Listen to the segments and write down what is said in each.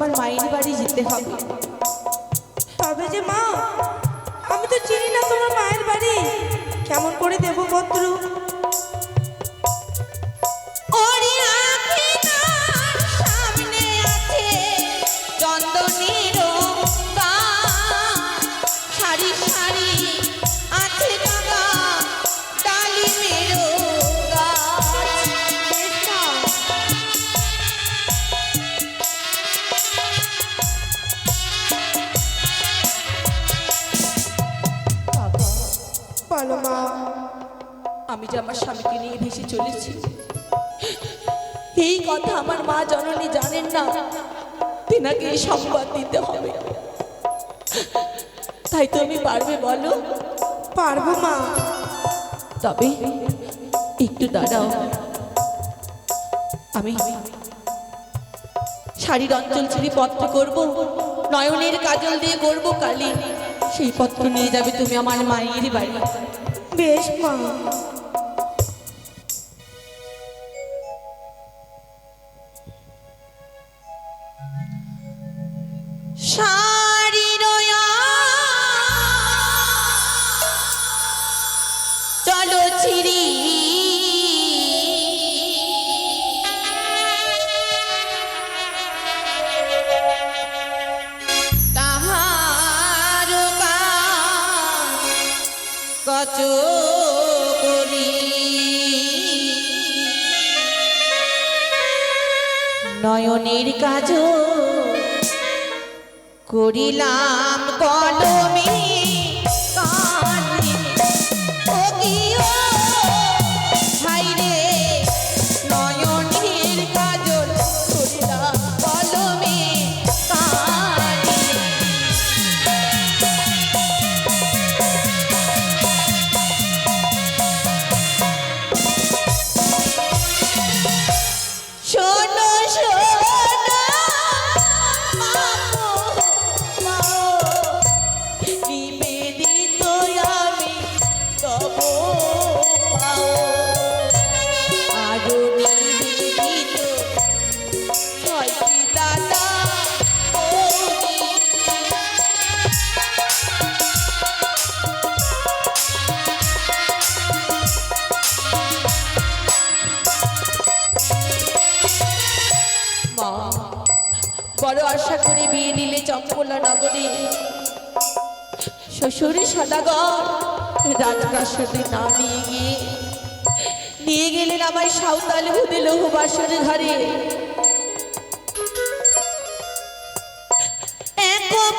আমার মায়ের বাড়ি যেতে হবে। তবে যে মা, আমি তো চিনি না তোমার মায়ের বাড়ি। কেমন করে দেবো পত্র বলো মা? আমি যে আমার স্বামীকে নিয়ে ভেসে চলেছি এই কথা আমার মা জননী জানেন না। তিনাকে এই সংবাদ দিতে হবে। তাই তুমি পারবে বলো? পারব মা। তবে একটু দাঁড়াও। আমি শাড়ির অঞ্চল ছেড়ে পত্র করব নয়নের কাজল দিয়ে করব কালি। সেই পত্র নিয়ে যাবে তুমি আমার মায়ের বাড়ি। বেশ মা। চলো ছিড়ি। করি। নয়নের কাজ করিলাম কলমে শ্বশুরে সদাগর রাজপ্রাসাদে নামিয়ে গিয়ে নিয়ে গেলেন আমার সাঁওতাল ভূতে লহু ঘরে। একবার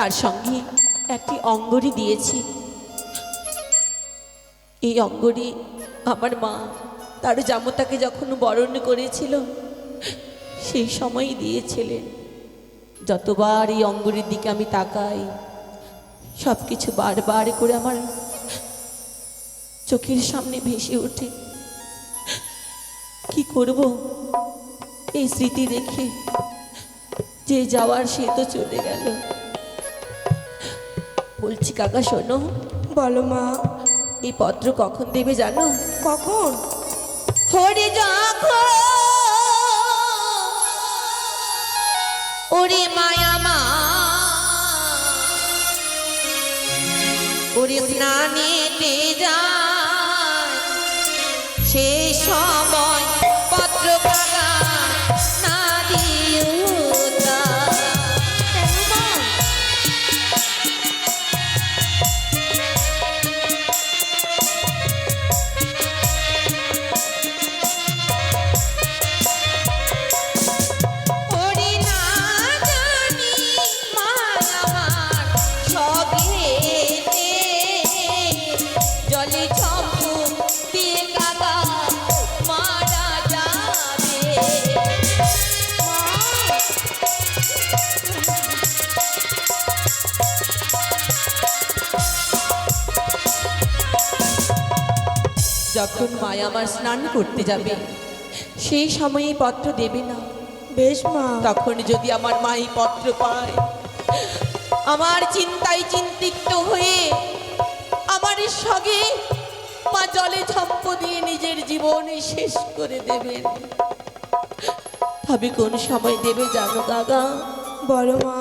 তার সঙ্গে একটি অঙ্গরি দিয়েছি। এই অঙ্গরি আমার মা তার জামতাকে যখন বরণ করেছিল, সেই সময়ই দিয়েছিলেন। যতবার এই অঙ্গরির দিকে আমি তাকাই সব কিছু বারবার করে আমার চোখের সামনে ভেসে ওঠে। কি করব? এই স্মৃতি দেখে যে যাওয়ার সে তো চলে গেল। বলছি কাকা শোনো। বলো মা। এই পত্র কখন দেবে জানো? কখন? হরি ওরে মায়া মা ওরে স্নানেতে যায় সে সময় যখন মায়া আমার স্নান করতে যাবে সেই সময়ে পত্র দেবে না। বেশ মা। তখন যদি আমার মাই পত্র পায় আমার চিন্তায় চিন্তিত হয়ে আমার সঙ্গে মা জলে ঝম্প দিয়ে নিজের জীবন শেষ করে দেবেন। তবে কোন সময় দেবে জানো গাগা বড় মা।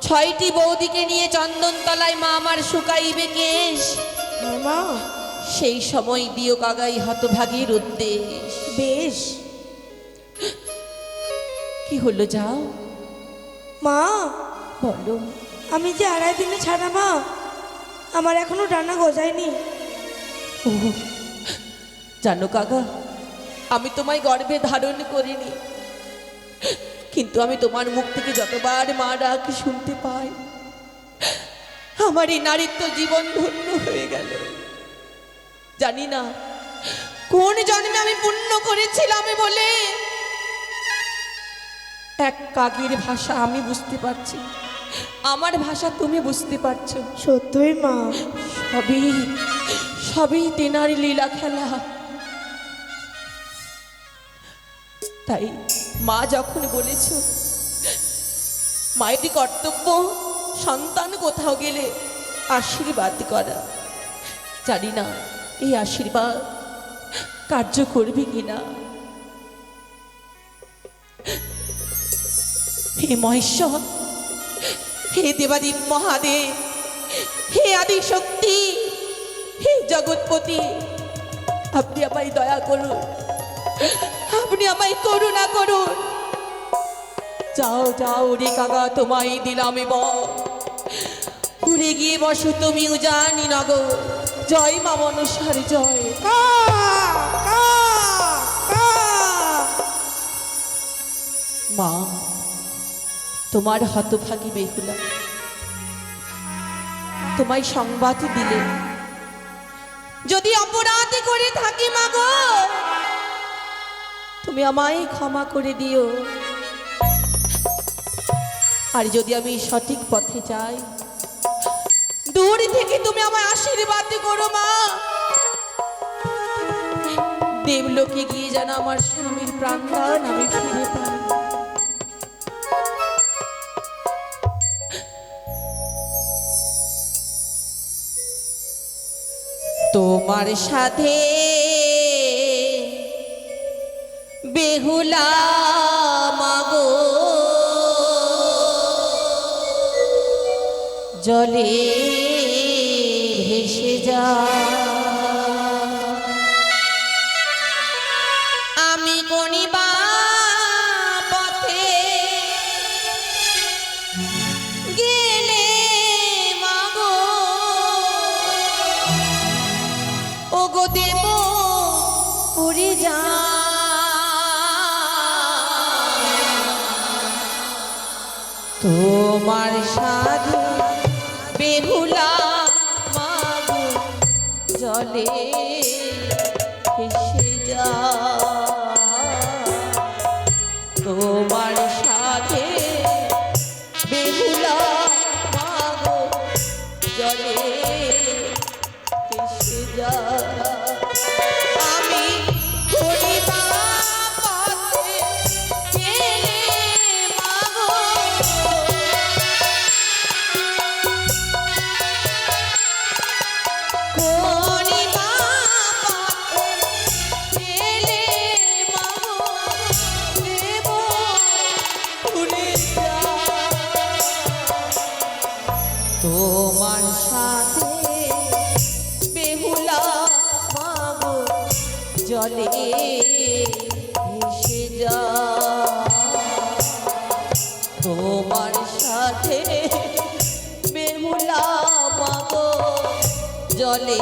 ছয়টি বৌদিকে নিয়ে চন্দনতলায় মা আমার শুকাইবে কেশ। মা। সেই সময় দিও কাগাই হতভাগীর উদ্দেশ। বেশ। কি হলো যাও? মা বলো আমি যে আড়াই দিনে ছাড়া মা আমার এখনও রান্না গজায়নি। ও জানো কাকা আমি তোমায় গর্ভে ধারণ করিনি। কিন্তু আমি তোমার মুখ থেকে যতবার মা ডাক শুনতে পাই আমার এই নারীত্ব জীবন ধন্য হয়ে গেল। জানি না। কোন জন্মে আমি পুণ্য করেছিলাম বলে এক কাকের ভাষা আমি বুঝতে পারছি। আমার ভাষা তুমি বুঝতে পারছ। সত্যই মা। সবই সবই তেনার লীলা খেলা। তাই মা যখন বলেছ মায়েরই কর্তব্য সন্তান কোথাও গেলে আশীর্বাদ করা। জানি না এই আশীর্বাদ কার্য করবে কিনা? হে মহেশ্বর, হে দেবাদেব মহাদেব, হে আদি শক্তি হে জগৎপতি, আপনি আমায় দয়া করুন, আপনি আমায় করুণা করুন। যাও যাও রে কাকা, তোমায় দিলাম এবং উড়ে গিয়ে বসো তুমি উজানি নগর। জয় মা মনসার জয়। মা তোমার হতভাগী বেহুলা তোমায় সংবাদ দিলে। যদি অপরাধ করে থাকি মাগো তুমি আমায় ক্ষমা করে দিও। আর যদি আমি সঠিক পথে যাই দূর থেকে তুমি আমার আশীর্বাদ করো, মা। দেবলোকে গিয়ে যেন আমার স্বামীর প্রাণদান আমি ফিরে তোমার সাথে বেহুলা মাগো। জলে আমি কনিবা পথে গেলে মাগো। ও গো দেব পুরি যা। তোমার জলে ভেসে যা। তোমার সাথে বেহুলা মাগো জলে ভেসে যা। আমি জলে ভেসে সাথে বেহুলা মাগো জলে।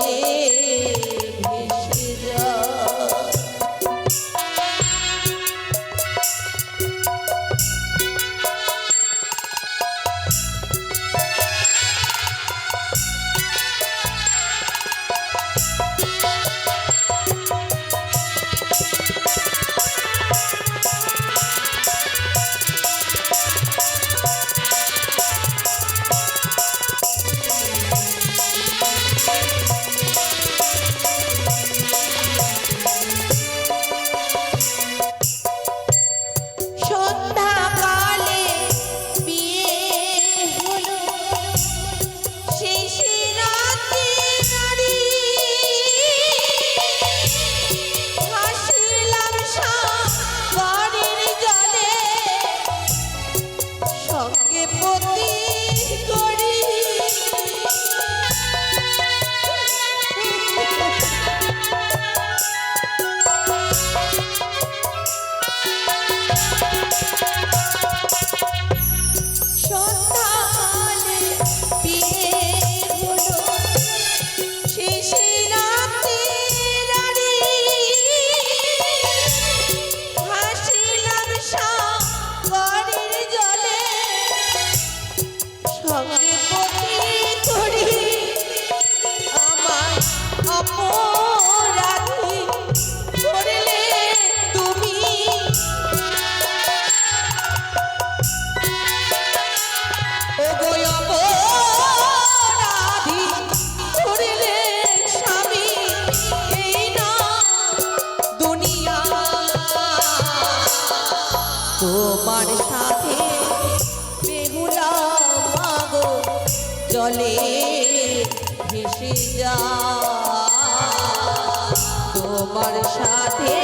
তোমার সাথে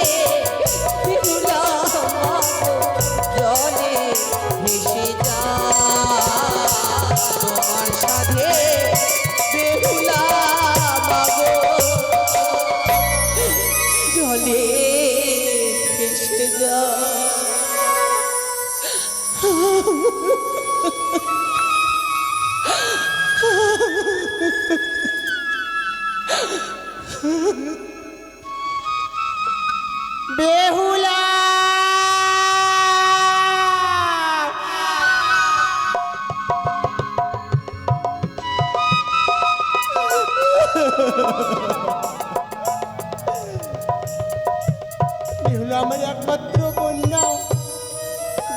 বেহুলা আমার একমাত্র কন্যা।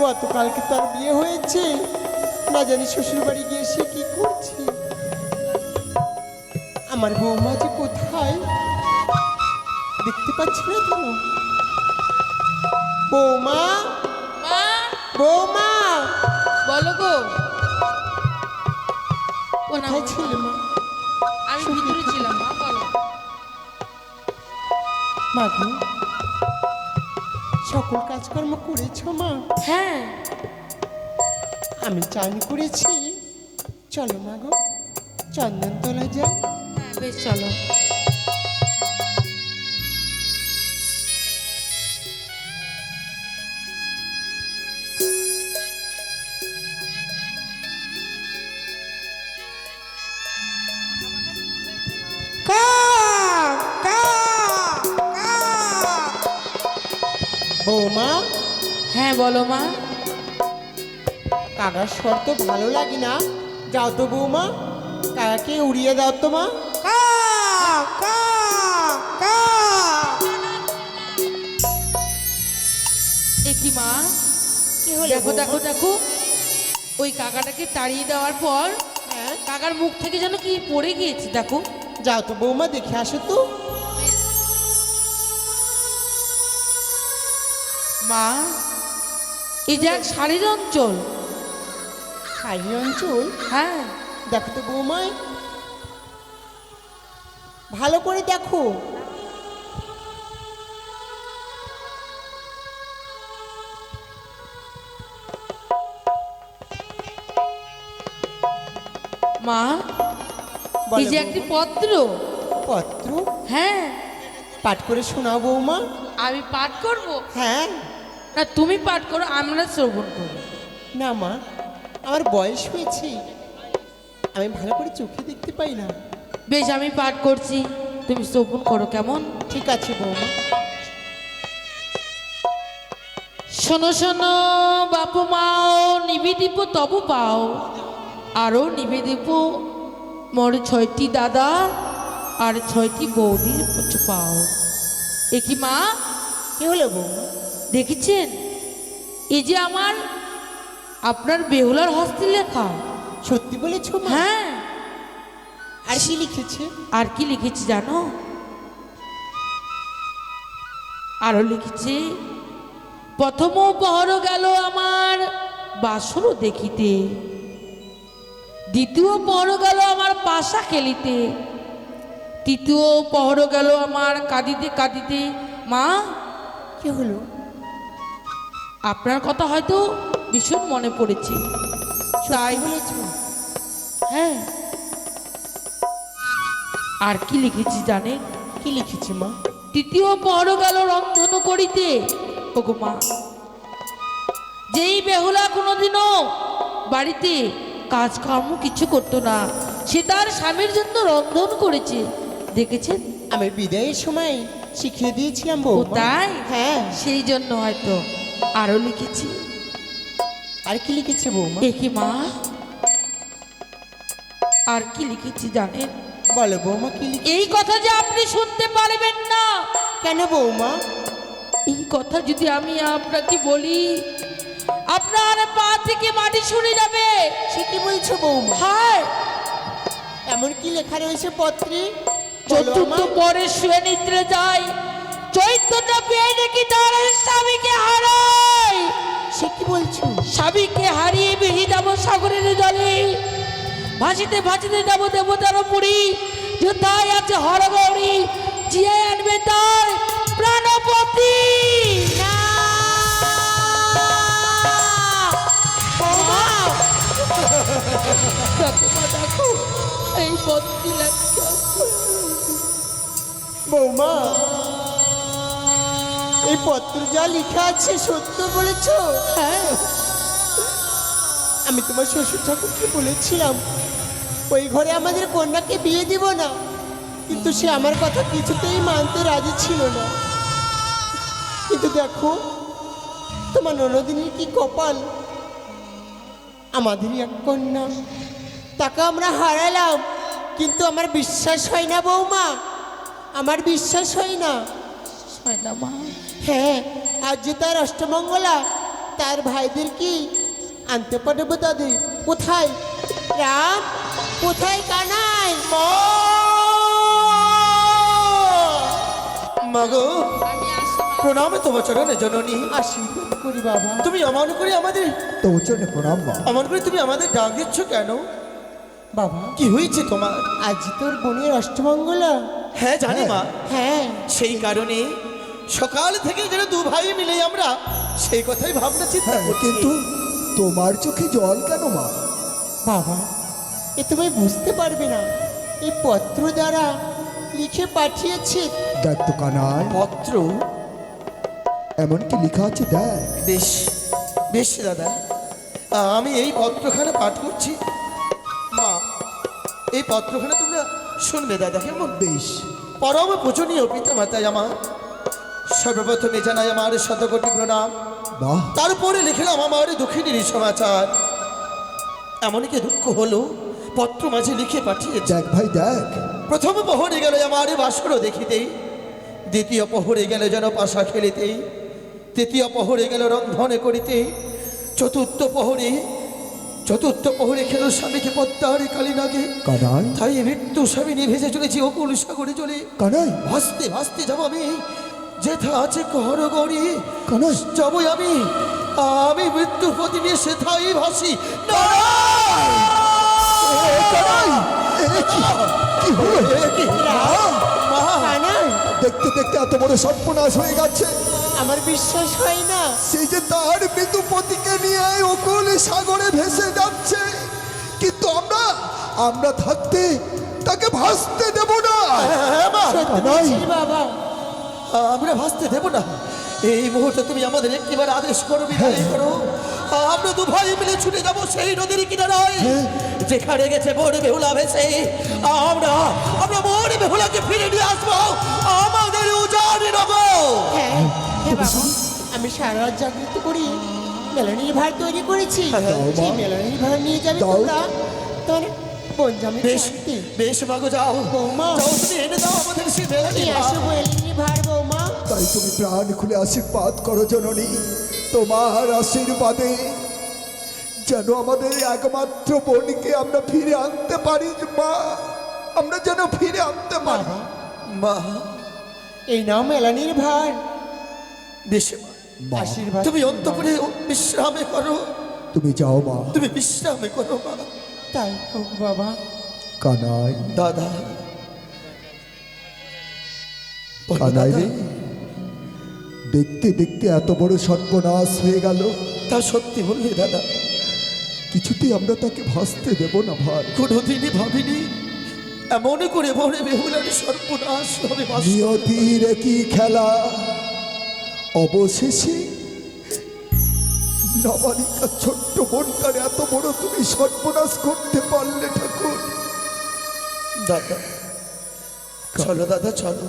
গতকালকে তার বিয়ে হয়েছে। না জানি শ্বশুর বাড়ি গিয়ে সে কি করছে। আমার বৌমা যে কোথায়? দেখতে পাচ্ছি না কেন? বৌমা? বৌমা? বলো গো। কোথায় ছিলে মা? আমি ভিতরে ছিলাম মা বলো। মা সকল কাজকর্ম করেছ মা? হ্যাঁ। আমি চান করেছি। চলো মা গো চন্দনতলা যাই। হ্যাঁ বেশ চলো। বৌমা? হ্যাঁ বলো মা। কাকার স্বর তো ভালো লাগে না। যাও তো বৌমা। কাকাকে উড়িয়ে দাও তো মা। কা মা? দেখো দেখো দেখো। ওই কাকাটাকে তাড়িয়ে দেওয়ার পর হ্যাঁ। কাকার মুখ থেকে যেন কি পড়ে গিয়েছে দেখো। যাও তো বৌমা দেখে আসো তো। মা এই যে এক শাড়ির অঞ্চল। শাড়ির অঞ্চল? হ্যাঁ। দেখো তো বৌমা ভালো করে দেখো। মা এই যে একটি পত্র। পত্র? হ্যাঁ। পাঠ করে শোনাও বৌমা। আমি পাঠ করব? হ্যাঁ। না তুমি পাঠ করো আমরা শ্রবণ করব না মা আমার বয়স হয়েছে। আমি ভালো করে চোখে দেখতে পাই না। বেশ আমি পাঠ করছি। তুমি শ্রবণ করো কেমন? ঠিক আছে বৌমা। শোনো শোনো বাপু মাও নিবেদিপ তব পাও। আরও নিবেদিপ মোর ছয়টি দাদা আর ছয়টি বৌদির পাও। এ কি মা? কি হলো বৌমা দেখেছেন? এই যে আমার আপনার বেহুলার হস্তে লেখা। সত্যি বলেছ হ্যাঁ। আর কি লিখেছে? আর কি লিখেছি জানো? আরও লিখেছে প্রথম পহর গেল আমার বাসরও দেখিতে। দ্বিতীয় পহর গেল আমার পাশা খেলিতে। তৃতীয় পহর গেল আমার কাঁদিতে কাঁদিতে। মা কি হলো? আপনার কথা হয়তো ভীষণ মনে পড়েছে। তাই বলেছ হ্যাঁ। আর কি লিখেছি জানেন কি লিখেছি মা? তৃতীয় পর গেল রন্ধন করিতে। ওগো মা যেই বেহুলা কোনোদিনও বাড়িতে কাজকর্ম কিছু করতো না সে তার স্বামীর জন্য রন্ধন করেছে। দেখেছেন? আমি বিদায়ের সময় শিখিয়ে দিয়েছিলাম বৌমা। তাই? হ্যাঁ। সেই জন্য হয়তো আরও লিখেছি। আর কি লিখেছে বৌমা? এ কি মা? আর কি লিখেছি জানেন? বলো বৌমা কি লিখে এই কথা যে আপনি শুনতে পারবেন না। কেন বৌমা? এই কথা যদি আমি আপনাকে বলি আপনার পা থেকে মাটি শুনে যাবে। সে কি বলছো বৌমা? হায়! এমন কি লেখা রয়েছে পত্রে? চতুর্থ পরে শুয়ে নিদ্রে যায়। চৈতন্য পেয়ে নাকি তার স্বামীকে হারায়। সে কি বলছো? স্বামীকে হারিয়ে বেরিয়ে যাব সাগরের জলে। ভাসিতে ভাসিতে যাব দেবতার পুরী। তাই আছে হরগৌরী। জিয়ে আনবে তার বৌমা এই পত্র যা লেখা আছে সত্য বলেছ? হ্যাঁ। আমি তোমার শ্বশুর ঠাকুরকে বলেছিলাম ওই ঘরে আমাদের কন্যাকে বিয়ে দিব না। কিন্তু সে আমার কথা কিছুতেই মানতে রাজি ছিল না। কিন্তু দেখো তোমার ননদিনীর কি কপাল? আমাদেরই এক কন্যা। তাকে আমরা হারালাম কিন্তু আমার বিশ্বাস হয় না বৌমা। আমার বিশ্বাস হয় না। হয় না মা। হ্যাঁ আজ যে তার অষ্টমঙ্গলা তার ভাইদের কি আনতে পারব তাদের? কোথায়? রাম কোথায় কানাই? মাগো প্রণাম তোমার চরণে জননী। আশীর্বাদ করি বাবা। তুমি অমন করে আমাদের তোমার জন্য প্রণাম মা। অমন করে তুমি আমাদের ডাক দিচ্ছ কেন? বাবা। কি হয়েছে তোমার? আজ তোর বোনের অষ্টমঙ্গলা। হ্যাঁ জানি মা। হ্যাঁ। সেই কারণে সকাল থেকে যেন দু ভাই মিলে আমরা সেই কথাই ভাবনা চিন্তা হ্যাঁ কিন্তু তোমার চোখে জল কেন মা? বাবা এ তুমি বুঝতে পারবে না। এই পত্র দ্বারা লিখে পাঠিয়েছে দেখ তো কানাই পত্র? এমন কি লেখা আছে দেখ। বেশ বেশ দাদা। আমি এই পত্রখানা পাঠ করছি। মা এই পত্রখানা তোমরা শুনবে দাদা কেমন বেশ? পরম পূজনীয় পিতা মাতায় আমার। সর্বপ্রথমে জানাই আমার শতকোটি প্রণাম। তারপরে লিখলাম আমার দুঃখিনীর সমাচার। এমন কি দুঃখ হলো পত্র মাঝে লিখে পাঠিয়ে দেখ ভাই দেখ। প্রথম প্রহরে গেল আমার বাসর দেখিতে। দ্বিতীয় প্রহরে গেল যেন পাশা খেলিতে। তৃতীয় প্রহরে গেল রন্ধনে করিতে। চতুর্থ প্রহরে চতুর্থ প্রহরে খেল স্বামীকে পদ্মারে কালী লাগে কানাই? তাই মৃত্যু স্বামী ভেসে চলেছি অকুল সাগরে চলে। কানাই? ভাসতে ভাসতে যাব আমি। যেথা আছে কর গড়ি। কানাই? যাব আমি। আমি মৃত্যুর প্রতি নিয়ে সেথাই ভাসি। দেখতে দেখতে এত বড় সর্বনাশ হয়ে গেছে। আমার বিশ্বাস হয় না। সেই যে তার মৃদুপতিকে নিয়ে অকুল সাগরে ভেসে যাচ্ছে কিন্তু আমরা আমরা থাকতে তাকে ভাসতে দেব না। হ্যাঁ, বাবা। আমরা ভাসতে দেব না। এই মুহূর্তে তুমি আমাদের একটিবার আদেশ করো বিদায় করো। আমরা দু ভাই মিলে ছুটে যাব সেই নদীর কিনারায় যেখানে গেছে বোর বেহুলা ভেসে। আমরা আমরা বোর বেহুলাকে ফিরে নিয়ে আসব। আমাদের উজাড়ি নগর। হ্যাঁ হ্যাঁ। আমি সারা রাত জাগ্রত করি মেলানির ভার তৈরি করেছি। সেই মেলানির ভার নিয়ে যাবে। তোমরা। তোর বনজামি বেশ বেশ মাগো যাও। বৌমা। যাও তুমি এনে দাও আমাদের সেই মেলানি আসো মেলানির ভার বৌমা। তাই তুমি প্রাণ খুলে আশীর্বাদ করো জননী তোমার আশীর্বাদে। যেন আমাদের একমাত্র বোনকে আমরা ফিরে আনতে পারি মা। আমরা যেন ফিরে আনতে পারি। মা। এই নাও মেলানির ভার। তুমি অন্তপুরে বিশ্রামে করো। তুমি যাও মা। তুমি বিশ্রামে করো মা। তাই হোক বাবা। কানাই। দাদা। কানাই রে দেখতে দেখতে এত বড় সর্বনাশ হয়ে গেল। তা সত্যি বললি দাদা। কিছুতেই আমরা তাকে ভাসতে দেব না ভাই কোনোদিনই ভাবিনি। এমন করে মনে বেহুলার সর্বনাশ হবে নিয়তির কি খেলা। অবশেষে নবালিকা ছোট্ট বোনটার এত বড় তুমি সর্বনাশ করতে পারলে ঠাকুর। দাদা চলো দাদা চলো।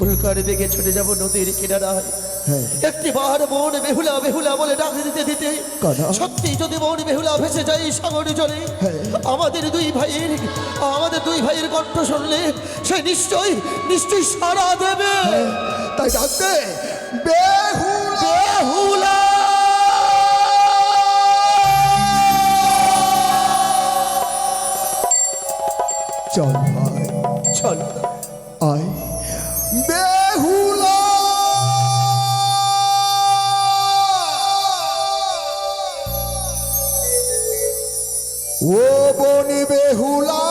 উল্কার বেগে ছুটে যাব নদীর কিনারায়। হ্যাঁ। একটি বার মন বেহুলা বেহুলা বলে ডাক দিতে দিতে। সত্যি যদি মন বেহুলা ভেসে যায় সাগরে জলে হ্যাঁ। আমাদের দুই ভাইয়ের আমাদের দুই ভাইয়ের কণ্ঠ শুনলে সে নিশ্চয়ই নিশ্চয়ই সারা দেবে। তাই ডাকতে বেহুলা বেহুলা চল ভাই চলো। আয়। বেহুলা। ও বনি বেহুলা।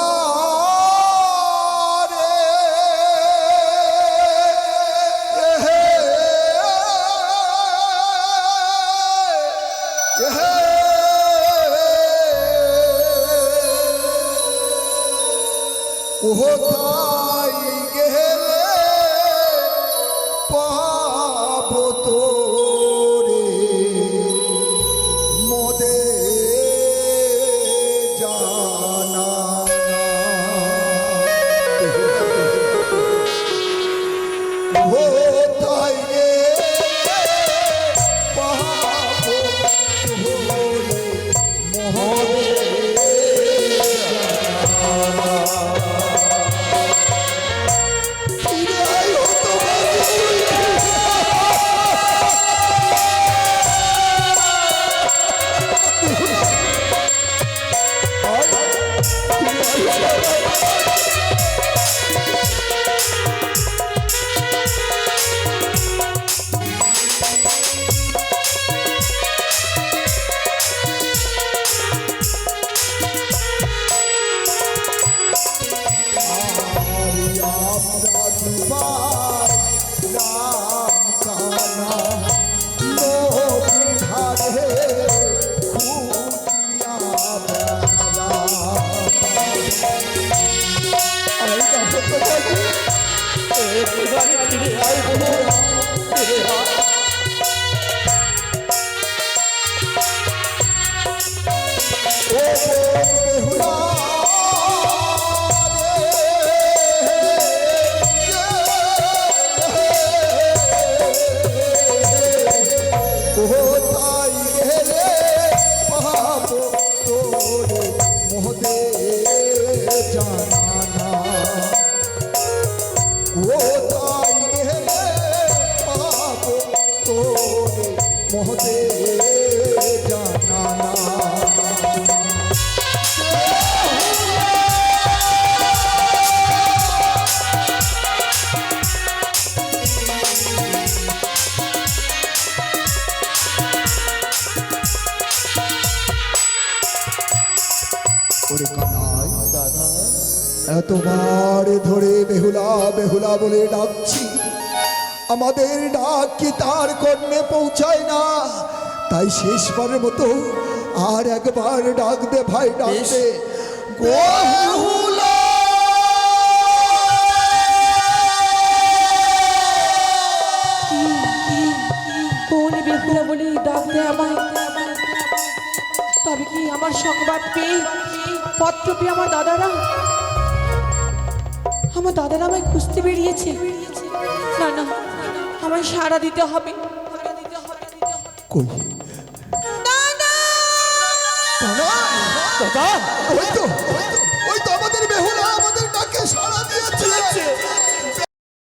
ও কানাই দাদা এতবার ধরে বেহুলা বেহুলা বলে ডাকছি আমাদের ডাক কি তার কর্ণে পৌঁছায় না তাই শেষবারের মতো আর একবার ডাক দে ভাই ডাক। দে বেহুলা! কোনি ডাক দেয় আমায় তবে কি আমার সংবাদ পেয়ে পত্র পেয়ে আমার দাদারা। আমার দাদারা আমায় খুঁজতে বেরিয়েছে। না না আমায় সারা দিতে হবে। কই? দাদা! দাদা ওই তো।